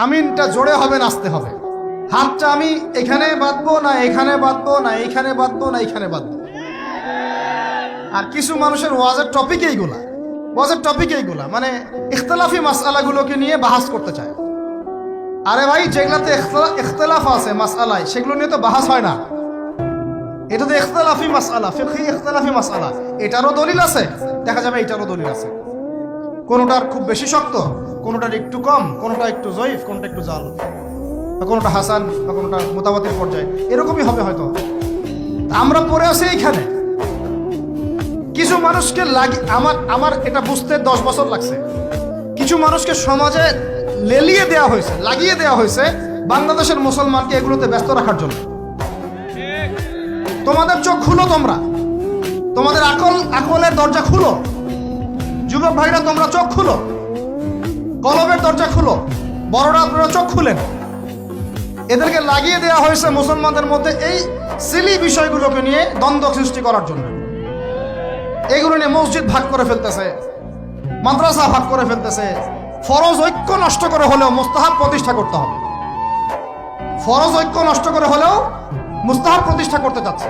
আমিনটা জোরে হবে, নাচতে হবে। হাতটা আমি এখানে বাঁধবো, না এখানে বাঁধবো, না এইখানে বাঁধবো, না এইখানে বাঁধবো। আর কিছু মানুষের ওয়াজের টপিক এইগুলা। ওয়াজের টপিক এইগুলা। মানে ইখতলাফি মাসালাগুলোকে নিয়ে বাহাস করতে চায়। আরে ভাই, যেগুলাতে ইখতলা- ইখতলাফ আছে মাসালায় সেগুলো নিয়ে তো বাহাস হয় না। এটা তো ইখতলাফি মাসালা ফিকহি ইখতলাফি মাসালা এটারও দলিল আছে, দেখা যাবে এটারও দলিল আছে। কোনোটার খুব বেশি শক্ত, কোনোটার একটু কম, কোনোটা একটু জয়ীফ, কোনোটা একটু জাল, বা কোনোটা হাসান, বা কোনোটা মোতাবাতির পর্যায়ে। এরকমই হবে হয়তো। আমরা পড়ে আছি এইখানে। কিছু মানুষকে লাগি, আমার আমার এটা বুঝতে দশ বছর লাগছে। কিছু মানুষকে সমাজে লেলিয়ে দেওয়া হয়েছে, লাগিয়ে দেওয়া হয়েছে বাংলাদেশের মুসলমানকে এগুলোতে ব্যস্ত রাখার জন্য। তোমাদের চোখ খুলো তোমরা। তোমাদের আকল, আকলের দরজা খুলো। যুবক ভাইরা, তোমরা চোখ খুলো। কলমের দরজা খুলো। বড়রা, আপনারা চোখ খুলেন। এদেরকে লাগিয়ে দেওয়া হয়েছে মুসলমানদের মধ্যে এই সিলি বিষয়গুলোকে নিয়ে দ্বন্দ্ব সৃষ্টি করার জন্য। এগুলো নিয়ে মসজিদ ভাগ করে ফেলতেছে, মাদ্রাসা ভাগ করে ফেলতেছে। ফরজ ঐক্য নষ্ট করে হলেও মুস্তাহাব প্রতিষ্ঠা করতে হবে। ফরজ ঐক্য নষ্ট করে হলেও মুস্তাহাব প্রতিষ্ঠা করতে যাচ্ছে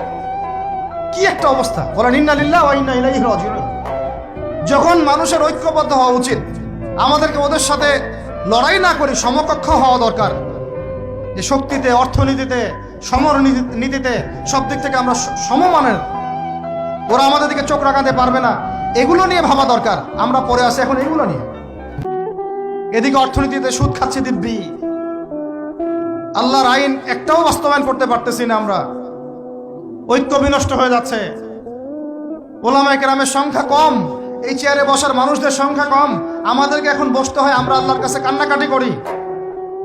কি একটা অবস্থা? বলেন, ইন্না লিল্লাহ ওয়া ইন্না ইলাইহি রাজিউন। যখন মানুষের ঐক্যবদ্ধ হওয়া উচিত, আমাদেরকে ওদের সাথে লড়াই না করে সমকক্ষ হওয়া দরকার। যে শক্তিতে, অর্থনীতিতে সমর নীতিতে সব দিক থেকে আমরা সমমানের। ওরা আমাদের দিকে চোখ রাখাতে পারবে না। এগুলো নিয়ে ভাবা দরকার। আমরা পরে আসি এখন এগুলো নিয়ে। এদিকে অর্থনীতিতে সুদ খাচ্ছি দিব্যি। আল্লাহর আইন একটাও বাস্তবায়ন করতে পারতেছি না আমরা। ঐক্য বিনষ্ট হয়ে যাচ্ছে। ওলামায় কেরামের সংখ্যা কম। এই চেয়ারে বসার মানুষদের সংখ্যা কম। আমাদেরকে এখন বসতে হয়, আমরা আল্লাহর কাছে কান্নাকাটি করি।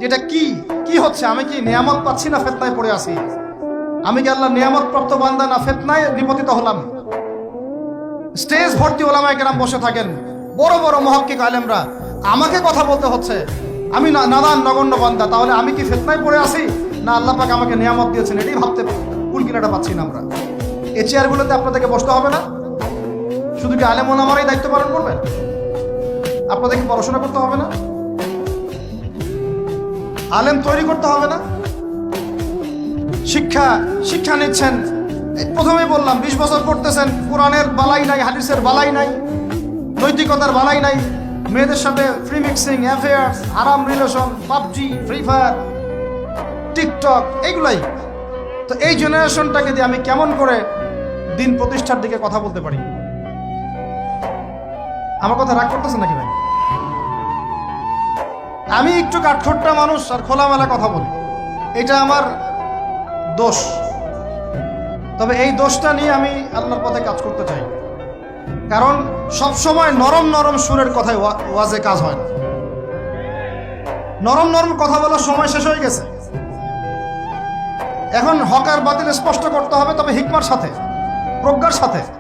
যেটা কি? কি হচ্ছে? আমি কি নিয়ামত পাচ্ছি না ফেতনায় পড়ে আছি? আমি কি আল্লাহ নিয়ামত প্রাপ্ত বান্দা না ফেতনায় নিপতিত হলাম? স্টেজ ভর্তি ওলামায় কেরাম বসে থাকেন। বড় বড় মহক্কিক আলেমরা, আমাকে কথা বলতে হচ্ছে। আমি নাদান, নগণ্য বান্দা, তাহলে আমি কি ফেতনায় পড়ে আছি? না, আল্লাহ পাক আমাকে নিয়ামত দিয়েছেন, এটাই ভাবতে কুল কিনাটা পাচ্ছি না আমরা। এই চেয়ারগুলোতে আপনাদেরকে বসতে হবে না। শুধু কি আলেম ওলামারাই দায়িত্ব পালন করবেন? আপনাদেরকে পড়াশোনা করতে হবে না? আলেম তৈরি করতে হবে না? শিক্ষা শিক্ষা নিচ্ছেন। এই প্রথমেই বললাম, বিশ বছর পড়তেছেন, কোরআনের বালাই নাই, হাদিসের বালাই নাই, নৈতিকতার বালাই নাই, মেয়েদের সাথে ফ্রি মিক্সিং অ্যাফেয়ার্স আরাম relation PUBG free fire TikTok এইগুলাই। তো এই জেনারেশনটাকে দিয়ে আমি কেমন করে দিন প্রতিষ্ঠার দিকে কথা বলতে পারি? আমার কথা রাগ করতেছে নাকি ভাই? আমি একটু কাঠখোট্টা মানুষ আর খোলামেলা কথা বলি। এটা আমার দোষ। তবে এই দোষটা নিয়ে আমি আল্লাহর পথে কাজ করতে চাই। কারণ সব সময় নরম নরম সুরের কথায় ওয়া- ওয়াজে কাজ হয় না। নরম নরম কথা বলার সময় শেষ হয়ে গেছে। এখন হকার বাতিল স্পষ্ট করতে হবে, তবে হিকমার সাথে, প্রজ্ঞার সাথে।